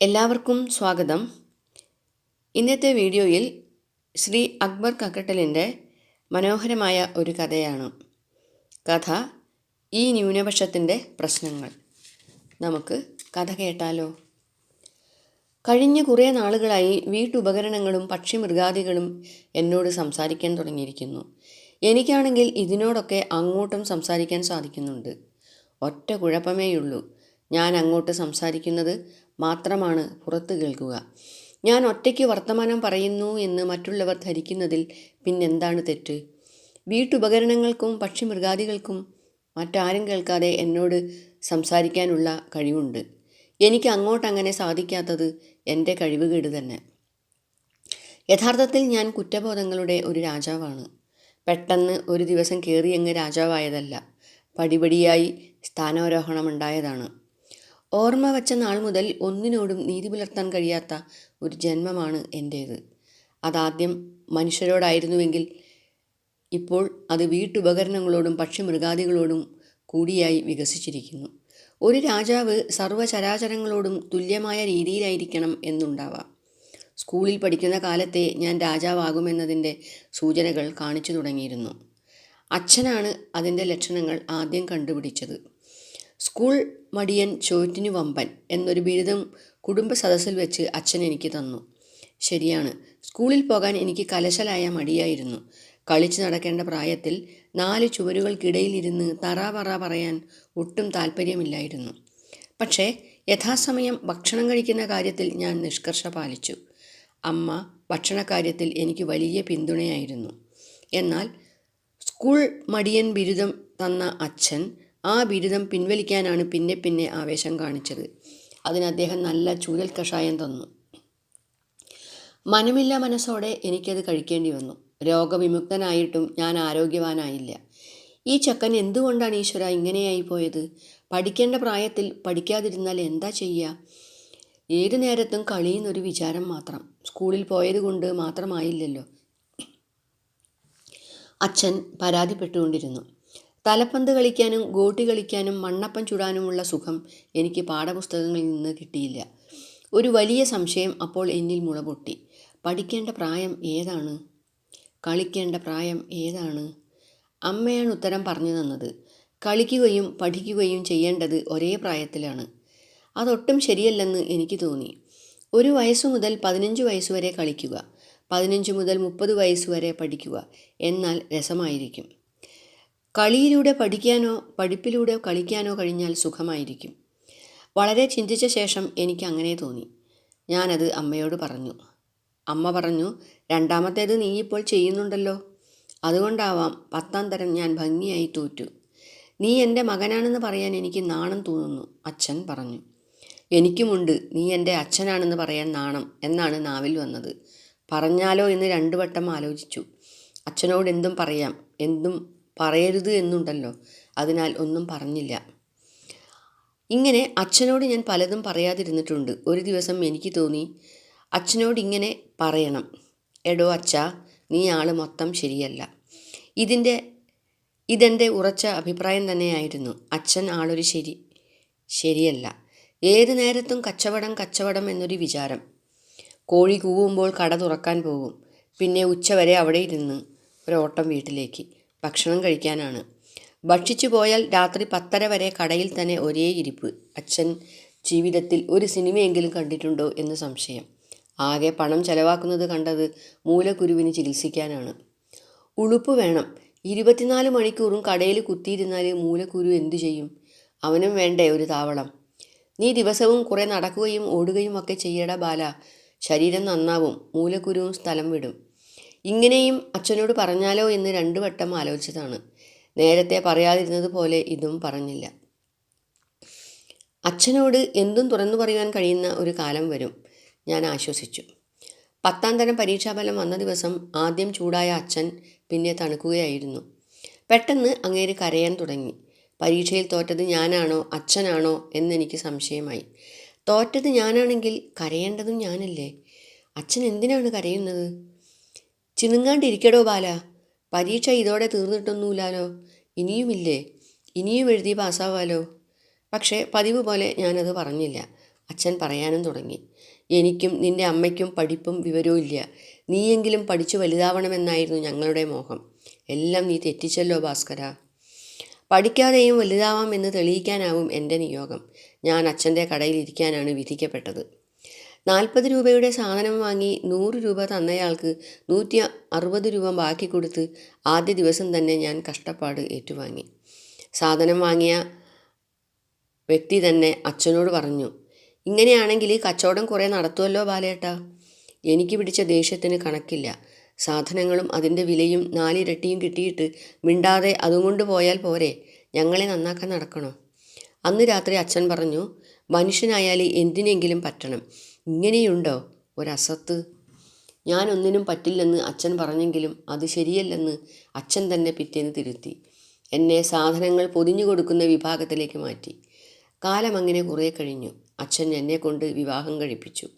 എല്ലാവർക്കും സ്വാഗതം. ഇന്നത്തെ വീഡിയോയിൽ ശ്രീ അക്ബർ കക്കട്ടലിന്റെ മനോഹരമായ ഒരു കഥയാണ്. കഥ ഈ ന്യൂനപക്ഷത്തിന്റെ പ്രശ്നങ്ങൾ. നമുക്ക് കഥ കേട്ടാലോ? കഴിഞ്ഞ കുറേ നാളുകളായി വീട്ടുപകരണങ്ങളും പക്ഷിമൃഗാദികളും എന്നോട് സംസാരിക്കാൻ തുടങ്ങിയിരിക്കുന്നു. എനിക്കാണെങ്കിൽ ഇതിനോടൊക്കെ അങ്ങോട്ടും സംസാരിക്കാൻ സാധിക്കുന്നുണ്ട്. ഒറ്റ കുഴപ്പമേയുള്ളൂ. ഞാൻ അങ്ങോട്ട് സംസാരിക്കുന്നത് മാത്രമാണ് പുറത്ത് കേൾക്കുക. ഞാൻ ഒറ്റയ്ക്ക് വർത്തമാനം പറയുന്നു എന്ന് മറ്റുള്ളവർ ധരിക്കുന്നതിൽ പിന്നെന്താണ് തെറ്റ്? വീട്ടുപകരണങ്ങൾക്കും പക്ഷിമൃഗാദികൾക്കും മറ്റാരും കേൾക്കാതെ എന്നോട് സംസാരിക്കാനുള്ള കഴിവുണ്ട്. എനിക്ക് അങ്ങോട്ടങ്ങനെ സാധിക്കാത്തത് എന്റെ കഴിവുകേട് തന്നെ. യഥാർത്ഥത്തിൽ ഞാൻ കുറ്റബോധങ്ങളുടെ ഒരു രാജാവാണ്. പെട്ടെന്ന് ഒരു ദിവസം കയറിയങ്ങ് രാജാവായതല്ല. പടിപടിയായി സ്ഥാനാരോഹണമുണ്ടായതാണ്. ഓർമ്മ വച്ച നാൾ മുതൽ ഒന്നിനോടും നീതി പുലർത്താൻ കഴിയാത്ത ഒരു ജന്മമാണ് എന്റേത് അതാദ്യം മനുഷ്യരോടായിരുന്നുവെങ്കിൽ ഇപ്പോൾ അത് വീട്ടുപകരണങ്ങളോടും പക്ഷിമൃഗാദികളോടും കൂടിയായി വികസിച്ചിരിക്കുന്നു. ഒരു രാജാവ് സർവചരാചരങ്ങളോടും തുല്യമായ രീതിയിലായിരിക്കണം എന്നുണ്ടാവാം. സ്കൂളിൽ പഠിക്കുന്ന കാലത്തെ ഞാൻ രാജാവാകുമെന്നതിന്റെ സൂചനകൾ കാണിച്ചു തുടങ്ങിയിരുന്നു. അച്ഛനാണ് അതിന്റെ ലക്ഷണങ്ങൾ ആദ്യം കണ്ടുപിടിച്ചത്. സ്കൂൾ മടിയൻ ചോറ്റിനു വമ്പൻ എന്നൊരു ബിരുദം കുടുംബ സദസ്സിൽ വെച്ച് അച്ഛൻ എനിക്ക് തന്നു. ശരിയാണ്. സ്കൂളിൽ പോകാൻ എനിക്ക് കലശലായ മടിയായിരുന്നു. കളിച്ചു നടക്കേണ്ട പ്രായത്തിൽ നാല് ചുവരുകൾക്കിടയിലിരുന്ന് തറ പറ പറയാൻ ഒട്ടും താല്പര്യമില്ലായിരുന്നു. പക്ഷേ യഥാസമയം ഭക്ഷണം കഴിക്കുന്ന കാര്യത്തിൽ ഞാൻ നിഷ്കർഷ പാലിച്ചു. അമ്മ ഭക്ഷണക്കാര്യത്തിൽ എനിക്ക് വലിയ പിന്തുണയായിരുന്നു. എന്നാൽ സ്കൂൾ മടിയൻ ബിരുദം തന്ന അച്ഛൻ ആ ബിരുദം പിൻവലിക്കാനാണ് പിന്നെ പിന്നെ ആവേശം കാണിച്ചത്. അതിന് അദ്ദേഹം നല്ല ചൂരൽ കഷായം തന്നു. മനമില്ല മനസ്സോടെ എനിക്കത് കഴിക്കേണ്ടി വന്നു. രോഗവിമുക്തനായിട്ടും ഞാൻ ആരോഗ്യവാനായില്ല. ഈ ചക്കൻ എന്തുകൊണ്ടാണ് ഈശ്വര ഇങ്ങനെയായി പോയത്? പഠിക്കേണ്ട പ്രായത്തിൽ പഠിക്കാതിരുന്നാൽ എന്താ ചെയ്യുക ഏതു നേരത്തും കളിയുന്നൊരു വിചാരം മാത്രം. സ്കൂളിൽ പോയത് കൊണ്ട് മാത്രമായില്ലല്ലോ. അച്ഛൻ പരാതിപ്പെട്ടുകൊണ്ടിരുന്നു. തലപ്പന്ത് കളിക്കാനും ഗോട്ടി കളിക്കാനും മണ്ണപ്പം ചുടാനുമുള്ള സുഖം എനിക്ക് പാഠപുസ്തകങ്ങളിൽ നിന്ന് കിട്ടിയില്ല. ഒരു വലിയ സംശയം അപ്പോൾ എന്നിൽ മുളപൊട്ടി പഠിക്കേണ്ട പ്രായം ഏതാണ്? കളിക്കേണ്ട പ്രായം ഏതാണ്? അമ്മയാണ് ഉത്തരം പറഞ്ഞു തന്നത്. കളിക്കുകയും പഠിക്കുകയും ചെയ്യേണ്ടത് ഒരേ പ്രായത്തിലാണ്. അതൊട്ടും ശരിയല്ലെന്ന് എനിക്ക് തോന്നി. ഒരു വയസ്സു മുതൽ പതിനഞ്ച് വയസ്സുവരെ കളിക്കുക. പതിനഞ്ച് മുതൽ മുപ്പത് വയസ്സുവരെ പഠിക്കുക. എന്നാൽ രസമായിരിക്കും. കളിയിലൂടെ പഠിക്കാനോ പഠിപ്പിലൂടെ കളിക്കാനോ കഴിഞ്ഞാൽ സുഖമായിരിക്കും. വളരെ ചിന്തിച്ച ശേഷം എനിക്ക് അങ്ങനെ തോന്നി. ഞാനത് അമ്മയോട് പറഞ്ഞു. അമ്മ പറഞ്ഞു രണ്ടാമത്തേത് നീ ഇപ്പോൾ ചെയ്യുന്നുണ്ടല്ലോ. അതുകൊണ്ടാവാം പത്താം തരം ഞാൻ ഭംഗിയായി തോറ്റു. നീ എന്റെ മകനാണെന്ന് പറയാൻ എനിക്ക് നാണം തോന്നുന്നു അച്ഛൻ പറഞ്ഞു. എനിക്കുമുണ്ട്. നീ എന്റെ അച്ഛനാണെന്ന് പറയാൻ നാണം എന്നാണ് നാവിൽ വന്നത്. പറഞ്ഞാലോ എന്ന് രണ്ടു വട്ടം ആലോചിച്ചു. അച്ഛനോട് എന്തും പറയാം. എന്തും പറയരുത് എന്നുണ്ടല്ലോ. അതിനാൽ ഒന്നും പറഞ്ഞില്ല. ഇങ്ങനെ അച്ഛനോട് ഞാൻ പലതും പറയാതിരുന്നിട്ടുണ്ട്. ഒരു ദിവസം എനിക്ക് തോന്നി അച്ഛനോട് ഇങ്ങനെ പറയണം. എടോ അച്ഛ നീ ആൾ മൊത്തം ശരിയല്ല. ഇതിന്റെ ഇതെന്റെ ഉറച്ച അഭിപ്രായം തന്നെയായിരുന്നു. അച്ഛൻ ആളൊരു ശരി ശരിയല്ല. ഏത് നേരത്തും കച്ചവടം കച്ചവടം എന്നൊരു വിചാരം. കോഴി കൂവുമ്പോൾ കട തുറക്കാൻ പോകും. പിന്നെ ഉച്ചവരെ അവിടെ ഇരുന്ന് ഒരോട്ടം വീട്ടിലേക്ക്. ഭക്ഷണം കഴിക്കാനാണ്. ഭക്ഷിച്ചു പോയാൽ രാത്രി പത്തര വരെ കടയിൽ തന്നെ ഒരേ ഇരിപ്പ്. അച്ഛൻ ജീവിതത്തിൽ ഒരു സിനിമയെങ്കിലും കണ്ടിട്ടുണ്ടോ എന്ന് സംശയം. ആകെ പണം ചെലവാക്കുന്നത് കണ്ടത് മൂലക്കുരുവിന് ചികിത്സിക്കാനാണ്. ഉളുപ്പ് വേണം. ഇരുപത്തിനാല് മണിക്കൂറും കടയിൽ കുത്തിയിരുന്നാൽ മൂലക്കുരു എന്തു ചെയ്യും? അവനും വേണ്ടേ ഒരു താവളം? നീ ദിവസവും കുറേ നടക്കുകയും ഓടുകയും ഒക്കെ ചെയ്യട ബാല. ശരീരം നന്നാവും. മൂലക്കുരുവും സ്ഥലം വിടും. ഇങ്ങനെയും അച്ഛനോട് പറഞ്ഞാലോ എന്ന് രണ്ടു വട്ടം ആലോചിച്ചതാണ്. നേരത്തെ പറയാതിരുന്നത് പോലെ ഇതും പറഞ്ഞില്ല. അച്ഛനോട് എന്തും തുറന്നു പറയുവാൻ കഴിയുന്ന ഒരു കാലം വരും ഞാൻ ആശ്വസിച്ചു. പത്താം തരം പരീക്ഷാഫലം വന്ന ദിവസം ആദ്യം ചൂടായ അച്ഛൻ പിന്നെ തണുക്കുകയായിരുന്നു. പെട്ടെന്ന് അങ്ങേര് കരയാൻ തുടങ്ങി. പരീക്ഷയിൽ തോറ്റത് ഞാനാണോ അച്ഛനാണോ എന്നെനിക്ക് സംശയമായി. തോറ്റത് ഞാനാണെങ്കിൽ കരയേണ്ടതും ഞാനല്ലേ? അച്ഛൻ എന്തിനാണ് കരയുന്നത്? ചിനുങ്ങാണ്ടിരിക്കടോ ബാല. പരീക്ഷ ഇതോടെ തീർന്നിട്ടൊന്നുമില്ലാലോ? ഇനിയുമില്ലേ? ഇനിയും എഴുതി പാസ്സാവാലോ? പക്ഷേ പതിവ് പോലെ ഞാനത് പറഞ്ഞില്ല. അച്ഛൻ പറയാനും തുടങ്ങി. എനിക്കും നിന്റെ അമ്മയ്ക്കും പഠിപ്പും വിവരവും ഇല്ല. നീയെങ്കിലും പഠിച്ചു വലുതാവണമെന്നായിരുന്നു ഞങ്ങളുടെ മോഹം. എല്ലാം നീ തെറ്റിച്ചല്ലോ ഭാസ്കര. പഠിക്കാതെയും വലുതാവാം എന്ന് തെളിയിക്കാനാവും എന്റെ നിയോഗം. ഞാൻ അച്ഛന്റെ കടയിൽ ഇരിക്കാനാണ് വിധിക്കപ്പെട്ടത്. നാൽപ്പത് രൂപയുടെ സാധനം വാങ്ങി നൂറ് രൂപ തന്നയാൾക്ക് നൂറ്റി അറുപത് രൂപ ബാക്കി കൊടുത്ത് ആദ്യ ദിവസം തന്നെ ഞാൻ കഷ്ടപ്പാട് ഏറ്റുവാങ്ങി. സാധനം വാങ്ങിയ വ്യക്തി തന്നെ അച്ഛനോട് പറഞ്ഞു ഇങ്ങനെയാണെങ്കിൽ കച്ചവടം കുറേ നടത്തുമല്ലോ ബാലേട്ട. എനിക്ക് പിടിച്ച ദേഷ്യത്തിന് കണക്കില്ല. സാധനങ്ങളും അതിന്റെ വിലയും നാലിരട്ടിയും കിട്ടിയിട്ട് മിണ്ടാതെ അതും കൊണ്ട് പോയാൽ പോരെ. ഞങ്ങളെ നന്നാക്കാൻ നടക്കണോ? അന്ന് രാത്രി അച്ഛൻ പറഞ്ഞു മനുഷ്യനായാൽ എന്തിനെങ്കിലും പറ്റണം. ഇങ്ങനെയുണ്ടോ? ഒരസത്ത്. ഞാനൊന്നിനും പറ്റില്ലെന്ന് അച്ഛൻ പറഞ്ഞെങ്കിലും അത് ശരിയല്ലെന്ന് അച്ഛൻ തന്നെ പിറ്റേന്ന് തിരുത്തി. എന്നെ സാധനങ്ങൾ പൊതിഞ്ഞു കൊടുക്കുന്ന വിഭാഗത്തിലേക്ക് മാറ്റി. കാലം അങ്ങനെ കുറേ കഴിഞ്ഞു. അച്ഛൻ എന്നെ കൊണ്ട് വിവാഹം കഴിപ്പിച്ചു.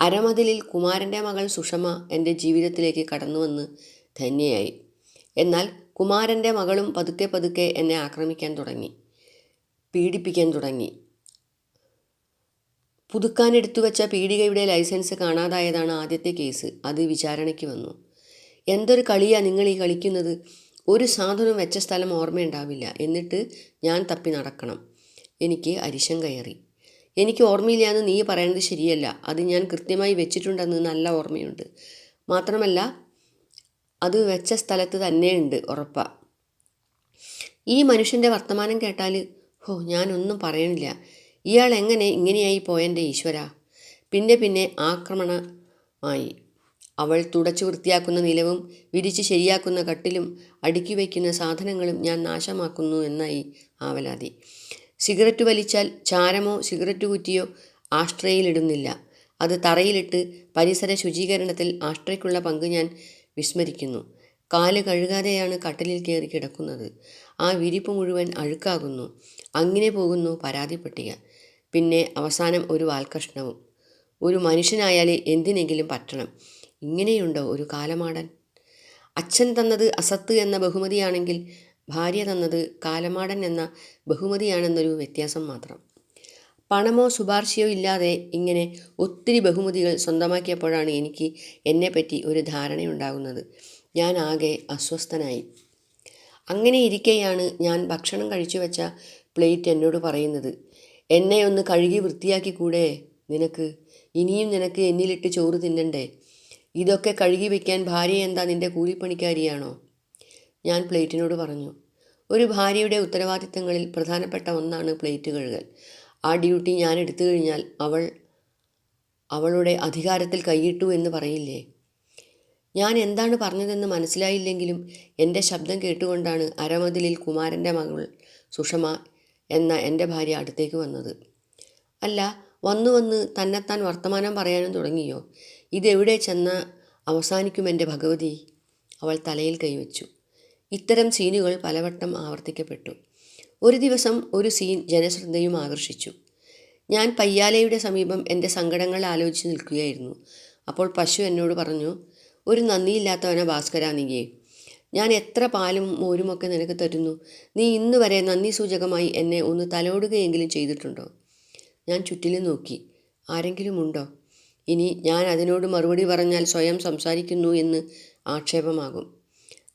അരമതിലിൽ കുമാരന്റെ മകൾ സുഷമ എന്റെ ജീവിതത്തിലേക്ക് കടന്നുവന്ന് ധന്യയായി. എന്നാൽ കുമാരന്റെ മകളും പതുക്കെ പതുക്കെ എന്നെ ആക്രമിക്കാൻ തുടങ്ങി. പീഡിപ്പിക്കാൻ തുടങ്ങി. പുതുക്കാൻ എടുത്തു വെച്ച പീഡികയുടെ ലൈസൻസ് കാണാതായതാണ് ആദ്യത്തെ കേസ്. അത് വിചാരണയ്ക്ക് വന്നു. എന്തൊരു കളിയാ നിങ്ങൾ ഈ കളിക്കുന്നത്? ഒരു സാധനം വെച്ച സ്ഥലം ഓർമ്മയുണ്ടാവില്ല. എന്നിട്ട് ഞാൻ തപ്പി നടക്കണം. എനിക്ക് അരിശം കയറി. എനിക്ക് ഓർമ്മയില്ല എന്ന് നീ പറയുന്നത് ശരിയല്ല. അത് ഞാൻ കൃത്യമായി വെച്ചിട്ടുണ്ടെന്ന് നല്ല ഓർമ്മയുണ്ട്. മാത്രമല്ല അത് വെച്ച സ്ഥലത്ത് തന്നെയുണ്ട് ഉറപ്പ. ഈ മനുഷ്യന്റെ വർത്തമാനം കേട്ടാൽ ഹോ ഞാനൊന്നും പറയണില്ല. ഇയാൾ എങ്ങനെ ഇങ്ങനെയായി പോയെന്റെ ഈശ്വര? പിന്നെ പിന്നെ ആക്രമണമായി. അവൾ തുടച്ചു വൃത്തിയാക്കുന്ന നിലവും വിരിച്ച് ശരിയാക്കുന്ന കട്ടിലും അടുക്കി വയ്ക്കുന്ന സാധനങ്ങളും ഞാൻ നാശമാക്കുന്നു എന്നായി ആവലാതി. സിഗരറ്റ് വലിച്ചാൽ ചാരമോ സിഗരറ്റ് കുറ്റിയോ ആഷ്ട്രയിലിടുന്നില്ല അത് തറയിലിട്ട് പരിസര ശുചീകരണത്തിൽ ആഷ്ട്രയ്ക്കുള്ള പങ്ക് ഞാൻ വിസ്മരിക്കുന്നു. കാൽ കഴുകാതെയാണ് കട്ടിലിൽ കയറി കിടക്കുന്നത്. ആ വിരിപ്പ് മുഴുവൻ അഴുക്കാകുന്നു. അങ്ങനെ പോകുന്നു പരാതി പട്ടിക പിന്നെ അവസാനം ഒരു വാൽകൃഷ്ണവും ഒരു മനുഷ്യനായാൽ എന്തിനെങ്കിലും പറ്റണം. ഇങ്ങനെയുണ്ടോ ഒരു കാലമാടൻ? അച്ഛൻ തന്നത് അസത്ത് എന്ന ബഹുമതിയാണെങ്കിൽ ഭാര്യ തന്നത് കാലമാടൻ എന്ന ബഹുമതിയാണെന്നൊരു വ്യത്യാസം മാത്രം. പണമോ ശുപാർശയോ ഇല്ലാതെ ഇങ്ങനെ ഒത്തിരി ബഹുമതികൾ സ്വന്തമാക്കിയപ്പോഴാണ് എനിക്ക് എന്നെപ്പറ്റി ഒരു ധാരണയുണ്ടാകുന്നത്. ഞാൻ ആകെ അസ്വസ്ഥനായി. അങ്ങനെ ഇരിക്കെയാണ് ഞാൻ ഭക്ഷണം കഴിച്ചു വെച്ച പ്ലേറ്റ് എന്നോട് പറയുന്നത്. എന്നെ ഒന്ന് കഴുകി വൃത്തിയാക്കി കൂടെ നിനക്ക്. ഇനിയും നിനക്ക് എന്നിലിട്ട് ചോറ് തിന്നണ്ടേ? ഇതൊക്കെ കഴുകി വയ്ക്കാൻ ഭാര്യ എന്താ നിന്റെ കൂലിപ്പണിക്കാരിയാണോ? ഞാൻ പ്ലേറ്റിനോട് പറഞ്ഞു. ഒരു ഭാര്യയുടെ ഉത്തരവാദിത്തങ്ങളിൽ പ്രധാനപ്പെട്ട ഒന്നാണ് പ്ലേറ്റ് കഴുകൽ. ആ ഡ്യൂട്ടി ഞാൻ എടുത്തു കഴിഞ്ഞാൽ അവൾ അവളുടെ അധികാരത്തിൽ കൈയിട്ടു എന്ന് പറയില്ലേ? ഞാൻ എന്താണ് പറഞ്ഞതെന്ന് മനസ്സിലായില്ലെങ്കിലും എന്റെ ശബ്ദം കേട്ടുകൊണ്ടാണ് അരമതിലിൽ കുമാരന്റെ മകൾ സുഷമ എന്ന എന്റെ ഭാര്യ അടുത്തേക്ക് വന്നത്. അല്ല വന്നു വന്ന് തന്നെത്താൻ വർത്തമാനം പറയാനും തുടങ്ങിയോ? ഇതെവിടെ ചെന്ന അവസാനിക്കും എന്റെ ഭഗവതി? അവൾ തലയിൽ കൈവച്ചു. ഇത്തരം സീനുകൾ പലവട്ടം ആവർത്തിക്കപ്പെട്ടു. ഒരു ദിവസം ഒരു സീൻ ജനശ്രദ്ധയും ആകർഷിച്ചു. ഞാൻ പയ്യാലയുടെ സമീപം എന്റെ സങ്കടങ്ങൾ ആലോചിച്ച് നിൽക്കുകയായിരുന്നു. അപ്പോൾ പശു എന്നോട് പറഞ്ഞു ഒരു നന്ദിയില്ലാത്തവനാ ഭാസ്കര നീയേ ഞാൻ എത്ര പാലും മോരുമൊക്കെ നിനക്ക് തരുന്നു? നീ ഇന്ന് വരെ നന്ദി സൂചകമായി എന്നെ ഒന്ന് തലോടുകയെങ്കിലും ചെയ്തിട്ടുണ്ടോ? ഞാൻ ചുറ്റിലും നോക്കി. ആരെങ്കിലും ഉണ്ടോ? ഇനി ഞാൻ അതിനോട് മറുപടി പറഞ്ഞാൽ സ്വയം സംസാരിക്കുന്നു എന്ന് ആക്ഷേപമാകും.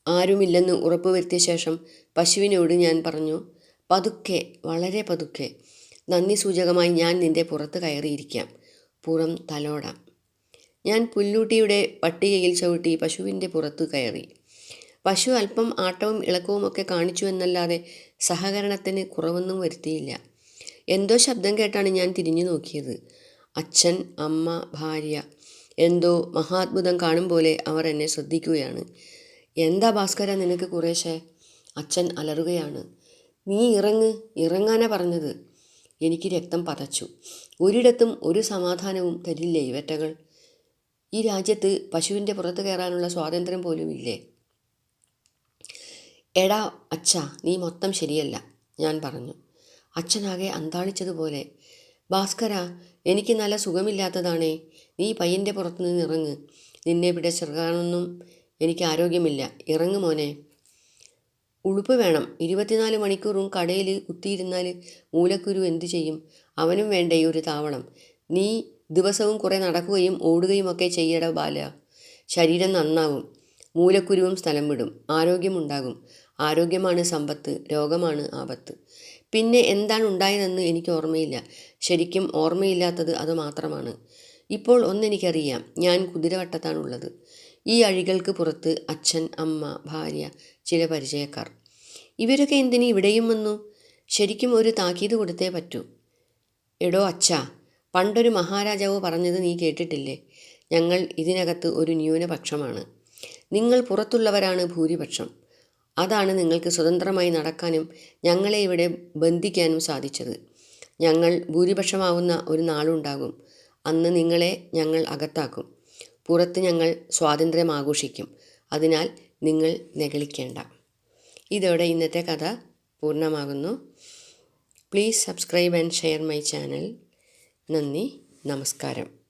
ആരുമില്ലെന്ന് ഉറപ്പുവരുത്തിയ ശേഷം പശുവിനോട് ഞാൻ പറഞ്ഞു പതുക്കെ വളരെ പതുക്കെ. നന്ദി സൂചകമായി ഞാൻ നിന്റെ പുറത്ത് കയറിയിരിക്കാം. പുറം തലോടാം. ഞാൻ പുല്ലൂട്ടിയുടെ പട്ടികയിൽ ചവിട്ടി പശുവിന്റെ പുറത്ത് കയറി. പശു അല്പം ആട്ടവും ഇളക്കവും ഒക്കെ കാണിച്ചു എന്നല്ലാതെ സഹകരണത്തിന് കുറവൊന്നും വരുത്തിയില്ല. എന്തോ ശബ്ദം കേട്ടാണ് ഞാൻ തിരിഞ്ഞു നോക്കിയത്. അച്ഛൻ അമ്മ ഭാര്യ എന്തോ മഹാത്ഭുതം കാണും പോലെ അവർ എന്നെ ശ്രദ്ധിക്കുകയാണ്. എന്താ ഭാസ്കര നിനക്ക് കുറേശ്ശെ? അച്ഛൻ അലറുകയാണ്. നീ ഇറങ്ങ് ഇറങ്ങാനാ പറഞ്ഞത്. എനിക്ക് രക്തം പതച്ചു. ഒരിടത്തും ഒരു സമാധാനവും തരില്ലേ ഇവറ്റകൾ? ഈ രാജ്യത്ത് പശുവിന്റെ പുറത്ത് കയറാനുള്ള സ്വാതന്ത്ര്യം പോലും ഇല്ലേ എടാ അച്ഛാ നീ മൊത്തം ശരിയല്ല ഞാൻ പറഞ്ഞു. അച്ഛനാകെ അന്താളിച്ചതുപോലെ ഭാസ്കര എനിക്ക് നല്ല സുഖമില്ലാത്തതാണേ നീ പയ്യന്റെ പുറത്തുനിന്ന് ഇറങ്ങ്. നിന്നെ പിടിച്ചിറങ്ങാനൊന്നും എനിക്ക് ആരോഗ്യമില്ല. ഇറങ്ങു മോനെ. ഉളുപ്പ് വേണം. ഇരുപത്തിനാല് മണിക്കൂറും കടയിൽ കുത്തിയിരുന്നാൽ മൂലക്കുരു എന്തു ചെയ്യും? അവനും വേണ്ടേ ഒരു താവണം നീ ദിവസവും കുറേ നടക്കുകയും ഓടുകയും ഒക്കെ ചെയ്യട ബാല. ശരീരം നന്നാവും. മൂലക്കുരുവും സ്ഥലം വിടും. ആരോഗ്യമുണ്ടാകും ആരോഗ്യമാണ് സമ്പത്ത് രോഗമാണ് ആപത്ത്. പിന്നെ എന്താണ് ഉണ്ടായതെന്ന് എനിക്ക് ഓർമ്മയില്ല. ശരിക്കും ഓർമ്മയില്ലാത്തത് അത് മാത്രമാണ്. ഇപ്പോൾ ഒന്നെനിക്കറിയാം. ഞാൻ കുതിരവട്ടത്താണുള്ളത്. ഈ അഴികൾക്ക് പുറത്ത് അച്ഛൻ അമ്മ ഭാര്യ ചില പരിചയക്കാർ. ഇവരൊക്കെ എന്തിനു ഇവിടെയും വന്നു? ശരിക്കും ഒരു താക്കീത് കൊടുത്തേ പറ്റൂ. എടോ അച്ഛാ പണ്ടൊരു മഹാരാജാവ് പറഞ്ഞത് നീ കേട്ടിട്ടില്ലേ? ഞങ്ങൾ ഇതിനകത്ത് ഒരു ന്യൂനപക്ഷമാണ്. നിങ്ങൾ പുറത്തുള്ളവരാണ് ഭൂരിപക്ഷം. അതാണ് നിങ്ങൾക്ക് സ്വതന്ത്രമായി നടക്കാനും ഞങ്ങളെ ഇവിടെ ബന്ധിക്കാനും സാധിച്ചത്. ഞങ്ങൾ ഭൂരിപക്ഷമാവുന്ന ഒരു നാളുണ്ടാകും. അന്ന് നിങ്ങളെ ഞങ്ങൾ അകത്താക്കും. പുറത്ത് ഞങ്ങൾ സ്വാതന്ത്ര്യം ആഘോഷിക്കും. അതിനാൽ നിങ്ങൾ നെകളിക്കേണ്ട. ഇതോടെ ഇന്നത്തെ കഥ പൂർണമാകുന്നു. Please subscribe and share my channel നന്ദി. നമസ്കാരം.